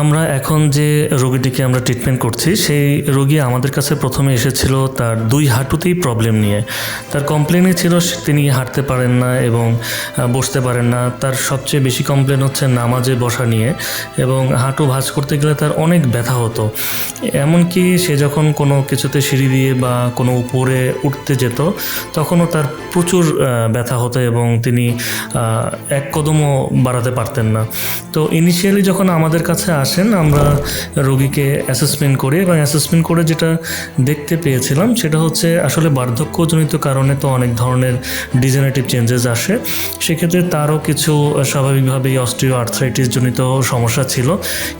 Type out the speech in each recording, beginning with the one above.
আমরা এখন যে রোগীটিকে আমরা ট্রিটমেন্ট করছি, সেই রোগী আমাদের কাছে প্রথমে এসেছিল তার দুই হাঁটুতেই প্রবলেম নিয়ে। তার কমপ্লেনই ছিল তিনি হাঁটতে পারেন না এবং বসতে পারেন না। তার সবচেয়ে বেশি কমপ্লেন হচ্ছে নামাজে বসা নিয়ে এবং হাঁটু ভাঁজ করতে গেলে তার অনেক ব্যথা হতো। এমনকি সে যখন কোনো কিছুতে সিঁড়ি দিয়ে বা কোনো উপরে উঠতে যেত, তখনও তার প্রচুর ব্যথা হতো এবং তিনি এক কদমও বাড়াতে পারতেন না। তো ইনিশিয়ালি যখন আমাদের কাছে আসেন, আমরা রোগীকে অ্যাসেসমেন্ট করি এবং অ্যাসেসমেন্ট করে যেটা দেখতে পেয়েছিলাম সেটা হচ্ছে আসলে বার্ধক্যজনিত কারণে তো অনেক ধরনের ডিজেনারেটিভ চেঞ্জেস আসে। সেক্ষেত্রে তারও কিছু স্বাভাবিকভাবেই অস্ট্রিও আর্থ্রাইটিস জনিত সমস্যা ছিল।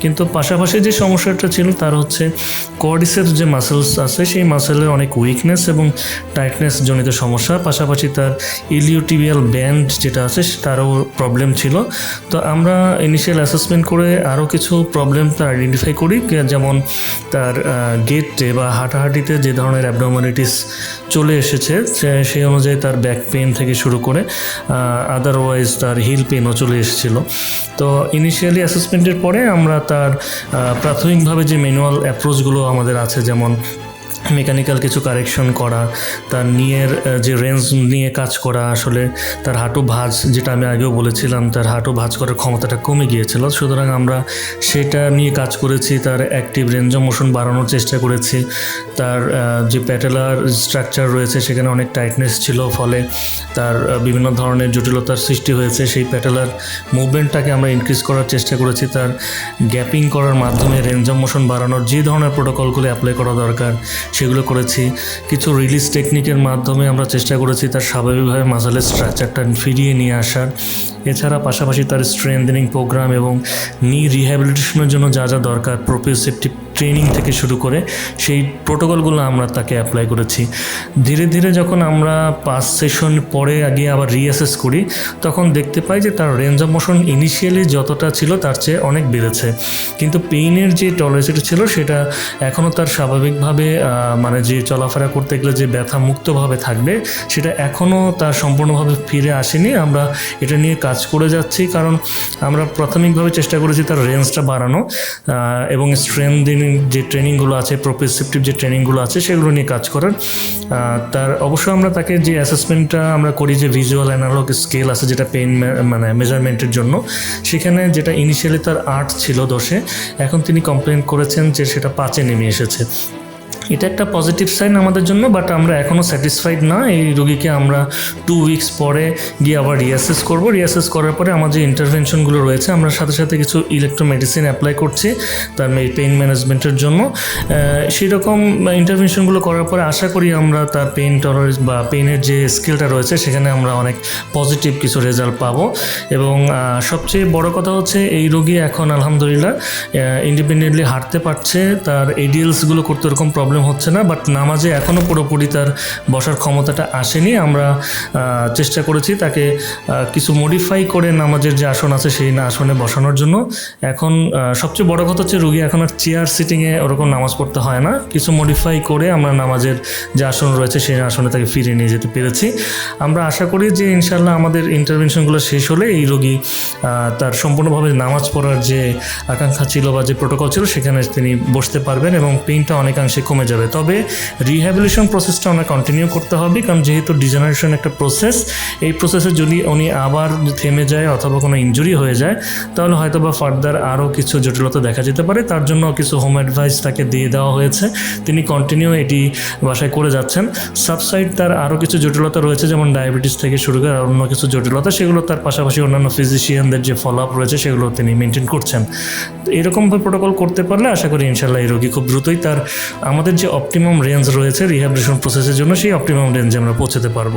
কিন্তু পাশাপাশি যে সমস্যাটা ছিল তার হচ্ছে কোয়াডিসের যে মাসেলস আছে সেই মাসেলের অনেক উইকনেস এবং টাইটনেস জনিত সমস্যা। পাশাপাশি তার ইলিওটিবিয়াল ব্যান্ড যেটা আছে তারও প্রবলেম ছিল। তো আমরা ইনিশিয়াল অ্যাসেসমেন্ট করে আরও কিছু প্রবলেম তার আইডেন্টিফাই করি যেমন তার গেটে বা হাঁটাহাঁটিতে যে ধরনের অ্যাবডোমোনিটিস চলে এসেছে সেই অনুযায়ী তার ব্যাক পেন থেকে শুরু করে আদারওয়াইজ তার হিল পেনও চলে এসেছিল। তো ইনিশিয়ালি অ্যাসেসমেন্টের পরে আমরা তার প্রাথমিকভাবে যে ম্যানুয়াল অ্যাপ্রোচগুলো আমাদের আছে, যেমন মেকানিক্যাল কিছু কারেকশন করা, তার নিয়ের যে রেঞ্জ নিয়ে কাজ করা, আসলে তার হাঁটু ভাঁজ, যেটা আমি আগেও বলেছিলাম, তার হাঁটু ভাঁজ করার ক্ষমতাটা কমে গিয়েছিল। সুতরাং আমরা সেটা নিয়ে কাজ করেছি, তার অ্যাক্টিভ রেঞ্জ মোশন বাড়ানোর চেষ্টা করেছি। তার যে প্যাটেলার স্ট্রাকচার রয়েছে, সেখানে অনেক টাইটনেস ছিল, ফলে তার বিভিন্ন ধরনের জটিলতার সৃষ্টি হয়েছে। সেই প্যাটেলার মুভমেন্টটাকে আমরা ইনক্রিজ করার চেষ্টা করেছি। তার গ্যাপিং করার মাধ্যমে রেঞ্জ মোশন বাড়ানোর যে ধরনের প্রোটোকলগুলি অ্যাপ্লাই করা দরকার সেগুলো করেছি। কিছু রিলিজ টেকনিকের মাধ্যমে আমরা চেষ্টা করেছি তার স্বাভাবিকভাবে মাসালের স্ট্রাকচারটা ফিরিয়ে নিয়ে আসার। এছাড়া পাশাপাশি তার স্ট্রেংথেনিং প্রোগ্রাম এবং নি রিহ্যাবিলিটেশনের জন্য যা যা দরকার প্রোপিওসেপটিভ ট্রেনিং থেকে শুরু করে সেই প্রোটোকলগুলো আমরা তাকে অ্যাপ্লাই করেছি। ধীরে ধীরে যখন আমরা পাঁচ সেশন পরে আগে আবার রিঅ্যাসেস করি, তখন দেখতে পাই যে তার রেঞ্জ অফ মোশন ইনিশিয়ালি যতটা ছিল তার চেয়ে অনেক বেড়েছে। কিন্তু পেইনের যে টলারেসিটি ছিল সেটা এখনও তার স্বাভাবিকভাবে মানে যে চলাফেরা করতে গেলে যে ব্যথা মুক্তভাবে থাকবে, সেটা এখনও তার সম্পূর্ণভাবে ফিরে আসেনি। আমরা এটা নিয়ে কাজ করে যাচ্ছি কারণ আমরা প্রাথমিকভাবে চেষ্টা করেছি তার রেঞ্জটা বাড়ানো এবং স্ট্রেংথেনিং যে ট্রেনিংগুলো আছে প্রোপেসিপটিভ যে ট্রেনিংগুলো আছে, সেগুলো নিয়ে কাজ করার তার অবশ্যই আমরা তাকে যে অ্যাসেসমেন্টটা আমরা করি যে ভিজুয়াল অ্যানালগ স্কেল আছে, যেটা পেন মানে মেজারমেন্টের জন্য, সেখানে যেটা ইনিশিয়ালি তার আর্ট ছিল দশে এখন তিনি কমপ্লেন করেছেন যে সেটা পাঁচে নেমে এসেছে। এটা একটা পজিটিভ সাইন আমাদের জন্য বাট আমরা এখনও স্যাটিসফাইড না। এই রোগীকে আমরা টু উইকস পরে গিয়ে আবার রিয়াসেস করব। রিয়াসেস করার পরে আমার যে ইন্টারভেনশনগুলো রয়েছে, আমরা সাথে সাথে কিছু ইলেকট্রোমেডিসিন অ্যাপ্লাই করছি তার পেইন ম্যানেজমেন্টের জন্য। সেই রকম ইন্টারভেনশনগুলো করার পরে আশা করি আমরা তার পেইন টলারেন্স বা পেইনের যে স্কিলটা রয়েছে, সেখানে আমরা অনেক পজিটিভ কিছু রেজাল্ট পাবো। এবং সবচেয়ে বড় কথা হচ্ছে এই রোগী এখন আলহামদুলিল্লাহ ইন্ডিপেন্ডেন্টলি হাঁটতে পারছে, তার এডিএলসগুলো করতে ওরকম প্রবলেম হচ্ছে না বাট নামাজে এখনও পুরোপুরি তার বসার ক্ষমতাটা আসেনি। আমরা চেষ্টা করেছি তাকে কিছু মডিফাই করে নামাজের যে আসন আছে সেই না আসনে বসানোর জন্য। এখন সবচেয়ে বড় কথা হচ্ছে রুগী এখন আর চেয়ার সিটিংয়ে ওরকম নামাজ পড়তে হয় না। কিছু মডিফাই করে আমরা নামাজের যে আসন রয়েছে সেই আসনে তাকে ফিরিয়ে নিয়ে যেতে পেরেছি। আমরা আশা করি যে ইনশাল্লাহ আমাদের ইন্টারভেনশনগুলো শেষ হলে এই রোগী তার সম্পূর্ণভাবে নামাজ পড়ার যে আকাঙ্ক্ষা ছিল বা যে প্রোটোকল ছিল সেখানে তিনি বসতে পারবেন এবং পেইনটা অনেকাংশে কমে যাবে। তবে রিহ্যাবিলিটেশন প্রসেসটা আমরা কন্টিনিউ করতে হবে, কারণ যেহেতু ডিজেনারেশন একটা প্রসেস এই প্রসেসে যদি উনি আবার থেমে যায় অথবা কোনো ইনজুরি হয়ে যায়, তাহলে হয়তো বা ফার্দার আরও কিছু জটিলতা দেখা যেতে পারে। তার জন্য কিছু হোম অ্যাডভাইস তাকে দিয়ে দেওয়া হয়েছে। তিনি কন্টিনিউ এটি বাসায় করে যাচ্ছেন। সাবসাইড তার আরও কিছু জটিলতা রয়েছে, যেমন ডায়াবেটিস থেকে শুরু করে আর অন্য কিছু জটিলতা। সেগুলো তার পাশাপাশি অন্যান্য ফিজিশিয়ানদের যে ফলো আপ রয়েছে, সেগুলো তিনি মেনটেন করছেন। এরকমভাবে প্রোটোকল করতে পারলে আশা করি ইনশাল্লাহ এই রোগী খুব দ্রুতই তার আমাদের যে অপটিমাম রেঞ্জ রয়েছে রিহ্যাবিলিটেশন প্রসেসের জন্য সেই অপটিমাম রেঞ্জে আমরা পৌঁছাতে পারব।